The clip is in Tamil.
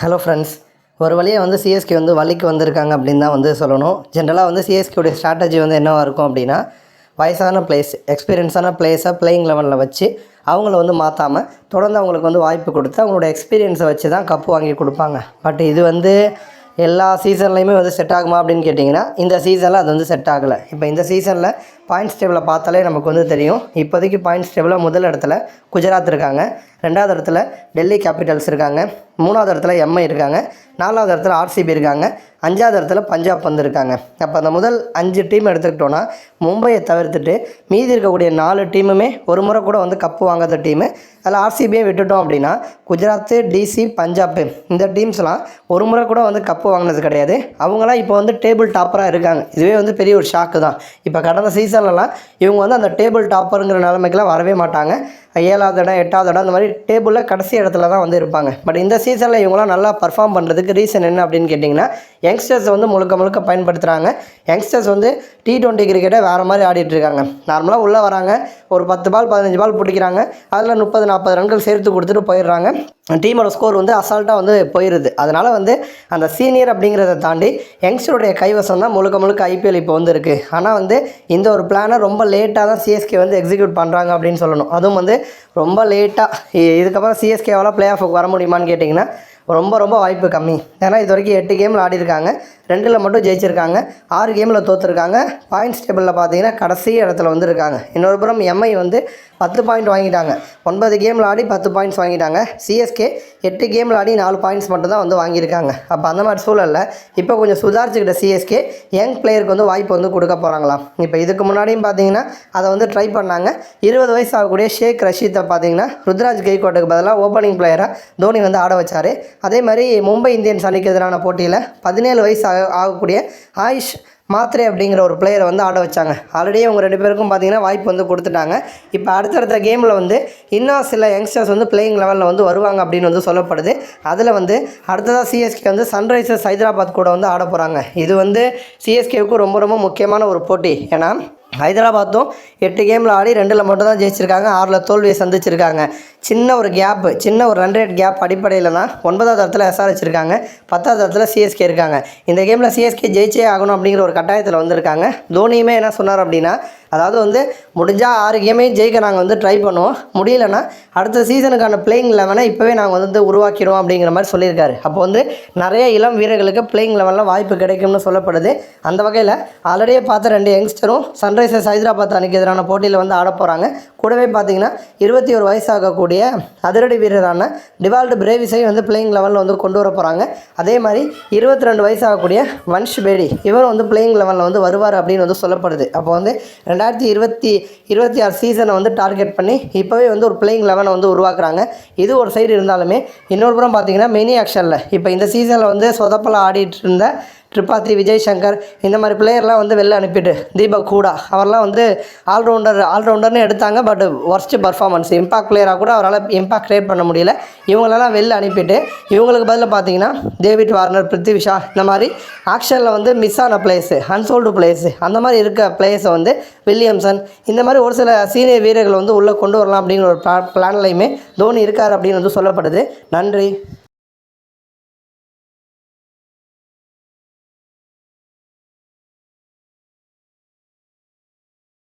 ஹலோ ஃப்ரெண்ட்ஸ் ஒரு வழியாக வந்து சிஎஸ்கே வந்து வழிக்கு வந்திருக்காங்க அப்படின்னு தான் வந்து சொல்லணும். ஜென்ரலாக வந்து சிஎஸ்கேவுடைய ஸ்ட்ராட்டஜி வந்து என்னவாக இருக்கும் அப்படின்னா வயசான பிளேஸ் எக்ஸ்பீரியன்ஸான பிளேஸை பிளேயிங் லெவலில் வச்சு அவங்கள வந்து மாற்றாமல் தொடர்ந்து அவங்களுக்கு வந்து வாய்ப்பு கொடுத்து அவங்களோட எக்ஸ்பீரியன்ஸை வச்சு தான் கப்பு வாங்கி கொடுப்பாங்க. பட் இது வந்து எல்லா சீசன்லையுமே வந்து செட் ஆகுமா அப்படின்னு கேட்டிங்கன்னா இந்த சீசனில் அது வந்து செட் ஆகலை. இப்போ இந்த சீசனில் பாயிண்ட்ஸ் டேபிளை பார்த்தாலே நமக்கு வந்து தெரியும். இப்போதைக்கு பாயிண்ட்ஸ் டேபிளில் முதல் இடத்துல குஜராத் இருக்காங்க. ரெண்டாவது இடத்துல டெல்லி கேபிட்டல்ஸ் இருக்காங்க. மூணாவது இடத்துல எம்ஐ இருக்காங்க. நாலாவது இடத்துல ஆர்சிபி இருக்காங்க. அஞ்சாவது இடத்துல பஞ்சாப் வந்திருக்காங்க அப்போ அந்த முதல் அஞ்சு டீம் எடுத்துக்கிட்டோன்னா மும்பையை தவிர்த்துட்டு மீதி இருக்கக்கூடிய நாலு டீமுமே ஒரு முறை கூட வந்து கப்பு வாங்காத டீமு அதில் ஆர்சிபியை விட்டுட்டோம் அப்படின்னா குஜராத்து டிசி பஞ்சாப் இந்த டீம்ஸ்லாம் ஒரு முறை கூட வந்து கப்பு வாங்கினது கிடையாது. அவங்களாம் இப்போ வந்து டேபிள் டாப்பராக இருக்காங்க. இதுவே வந்து பெரிய ஒரு ஷாக்கு தான். இப்போ கடந்த சீசன்லலாம் இவங்க வந்து அந்த டேபிள் டாப்பருங்கிற நிலைமைக்கெல்லாம் வரவே மாட்டாங்க. ஏழாவது இடம் எட்டாவது இடம் அந்த மாதிரி டேபிளில் கடைசி இடத்துல தான் வந்து இருப்பாங்க. பட் இந்த சீசனில் இவங்களாம் நல்லா பர்ஃபார்ம் பண்ணுறதுக்கு ரீசன் என்ன அப்படின்னு கேட்டிங்கன்னா யங்ஸ்டர்ஸ் வந்து முழுக்க முழுக்க பயன்படுத்துகிறாங்க யங்ஸ்டர்ஸ் வந்து டி டுவெண்ட்டி கிரிக்கெட்டை வேறு மாதிரி ஆடிட்டுருக்காங்க நார்மலாக உள்ளே வராங்க. ஒரு பத்து பால் பதினஞ்சு பால் பிடிக்கிறாங்க அதில் முப்பது நாற்பது ரன்கள் சேர்த்து கொடுத்துட்டு போயிடுறாங்க. டீமோட ஸ்கோர் வந்து அசால்ட்டாக வந்து போயிடுது அதனால் வந்து அந்த சீனியர் அப்படிங்கிறத தாண்டி யங்ஸ்டருடைய கைவசம் தான் முழுக்க முழுக்க ஐபிஎல் இப்போ வந்து இருக்குது ஆனால் வந்து இந்த ஒரு பிளானை ரொம்ப லேட்டாக தான் சிஎஸ்கே வந்து எக்ஸிக்யூட் பண்ணுறாங்க அப்படின்னு சொல்லணும். அதுவும் வந்து ரொம்ப லேட்டாக இதுக்கப்புறம் சிஎஸ்கேவால் பிளே ஆஃபுக்கு வர முடியுமான்னு கேட்டிங்கன்னா ரொம்ப ரொம்ப வாய்ப்பு கம்மி. ஏன்னா இது வரைக்கும் எட்டு கேமில் ஆடிருக்காங்க. ரெண்டில் மட்டும் ஜெயிச்சிருக்காங்க. ஆறு கேமில் தோற்றுருக்காங்க பாயிண்ட்ஸ் டேபிளில் பார்த்தீங்கன்னா கடைசி இடத்துல வந்து இருக்காங்க இன்னொரு புறம் எம்ஐ வந்து பத்து பாயிண்ட் வாங்கிட்டாங்க. ஒன்பது கேமில் ஆடி பத்து பாயிண்ட்ஸ் வாங்கிட்டாங்க. சிஎஸ்கே எட்டு கேமில் ஆடி நாலு பாயிண்ட்ஸ் மட்டும் தான் வந்து வாங்கியிருக்காங்க. அப்போ அந்த மாதிரி சூழலில் இப்போ கொஞ்சம் சுதாரிச்சுக்கிட்ட சிஎஸ்கே யங் பிளேயருக்கு வந்து வாய்ப்பு வந்து கொடுக்க போகிறாங்களாம் இப்போ இதுக்கு முன்னாடியும் பார்த்தீங்கன்னா அதை வந்து ட்ரை பண்ணாங்க. இருபது வயசு ஆகக்கூடிய ஷேக் ரஷீத்தை பார்த்தீங்கன்னா ருத்ராஜ் கெய்கோட்டுக்கு பதிலாக ஓப்பனிங் பிளேயராக தோனி வந்து ஆட வச்சார். அதே மாதிரி மும்பை இந்தியன்ஸ் அணிக்கு எதிரான போட்டியில் பதினேழு வயசு ஆக ஆகக்கூடிய ஆயுஷ் மாத்ரே அப்படிங்கிற ஒரு பிளேயரை வந்து ஆட வச்சாங்க. ஆல்ரெடி அவங்க ரெண்டு பேருக்கும் பார்த்தீங்கன்னா வாய்ப்பு வந்து கொடுத்துட்டாங்க. இப்போ அடுத்தடுத்த கேமில் வந்து இன்னும் சில யங்ஸ்டர்ஸ் வந்து பிளேயிங் லெவலில் வந்து வருவாங்க அப்படின்னு வந்து சொல்லப்படுது. அதில் வந்து அடுத்ததாக சிஎஸ்கே வந்து சன்ரைசர்ஸ் ஹைதராபாத் கூட வந்து ஆட போகிறாங்க இது வந்து சிஎஸ்கேவுக்கு ரொம்ப ரொம்ப முக்கியமான ஒரு போட்டி. ஏன்னா ஹைதராபாத்தும் எட்டு கேமில் ஆடி ரெண்டில் மட்டும் தான் ஜெயிச்சிருக்காங்க ஆறில் தோல்வியை சந்திச்சிருக்காங்க. சின்ன ஒரு கேப்பு சின்ன ஒரு ரன் ரேட் கேப் அடிப்படையில் தான் ஒன்பதாவது இடத்துல எஸ்ஆர்ஹெச் இருக்காங்க பத்தாவது இடத்துல சிஎஸ்கே இருக்காங்க. இந்த கேமில் சிஎஸ்கே ஜெயிச்சே ஆகணும் அப்படிங்கிற ஒரு கட்டாயத்தில் வந்திருக்காங்க. தோனியுமே என்ன சொன்னார் அப்படின்னா அதாவது வந்து முடிஞ்சால் ஆறு கேமே ஜெயிக்க நாங்கள் வந்து ட்ரை பண்ணுவோம். முடியலன்னா அடுத்த சீசனுக்கான பிளேயிங் லெவனை இப்போவே நாங்கள் வந்து உருவாக்கிடுவோம் அப்படிங்கிற மாதிரி சொல்லியிருக்காரு. அப்போ வந்து நிறைய இளம் வீரர்களுக்கு பிளேயிங் லெவலில் வாய்ப்பு கிடைக்கும்னு சொல்லப்படுது. அந்த வகையில் ஆல்ரெடியே பார்த்த ரெண்டு யங்ஸ்டரும் சன்ரைசர்ஸ் ஹைதராபாத் அணிக்கு எதிரான போட்டியில் வந்து ஆட போகிறாங்க கூடவே பார்த்தீங்கன்னா இருபத்தி ஒரு வயசாகக்கூடிய அதிரடி வீரரான டிவால்டு பிரேவிஸை வந்து பிளேயிங் லெவலில் வந்து கொண்டு வர போகிறாங்க அதே மாதிரி இருபத்தி ரெண்டு வயசாகக்கூடிய வன்ஷ் பேடி இவர் வந்து பிளேயிங் லெவலில் வந்து வருவார் அப்படின்னு வந்து சொல்லப்படுது. அப்போ வந்து ரெண்டாயிரத்தி இருபத்தி இருபத்தி ஆறு சீசனை வந்து டார்கெட் பண்ணி இப்போவே வந்து ஒரு பிளேயிங் லெவனை வந்து உருவாக்குறாங்க. இது ஒரு சைடு இருந்தாலுமே இன்னொரு புறம் பார்த்தீங்கன்னா மெனி ஆக்ஷனில் இப்போ இந்த சீசனில் வந்து சொதப்பல ஆடிட்டு இருந்த ட்ரிபாத்ரி விஜய் சங்கர் இந்த மாதிரி பிளேயர்லாம் வந்து வெளில அனுப்பிட்டு தீபக் கூடா அவர்லாம் வந்து ஆல்ரவுண்டர் ஆல்ரவுண்டர்னு எடுத்தாங்க பட் ஒர்ஸ்ட் பர்ஃபார்மன்ஸ் இம்பாக்ட் பிளேயராக கூட அவரால் இம்பாக்ட் கிரியேட் பண்ண முடியல. இவங்களெல்லாம் வெளில அனுப்பிட்டு இவங்களுக்கு பதிலாக பார்த்தீங்கன்னா டேவிட் வார்னர் பிருத்திவிஷா இந்த மாதிரி ஆக்ஷனில் வந்து மிஸ் ஆன பிளேயர்ஸு அன்சோல்டு பிளேயர்ஸு அந்த மாதிரி இருக்க பிளேயர்ஸை வந்து வில்லியம்சன் இந்த மாதிரி ஒரு சில சீனியர் வீரர்கள் வந்து உள்ளே கொண்டு வரலாம் அப்படிங்கிற ஒரு பிளான்லையுமே தோனி இருக்கார் அப்படின்னு வந்து சொல்லப்படுது. நன்றி.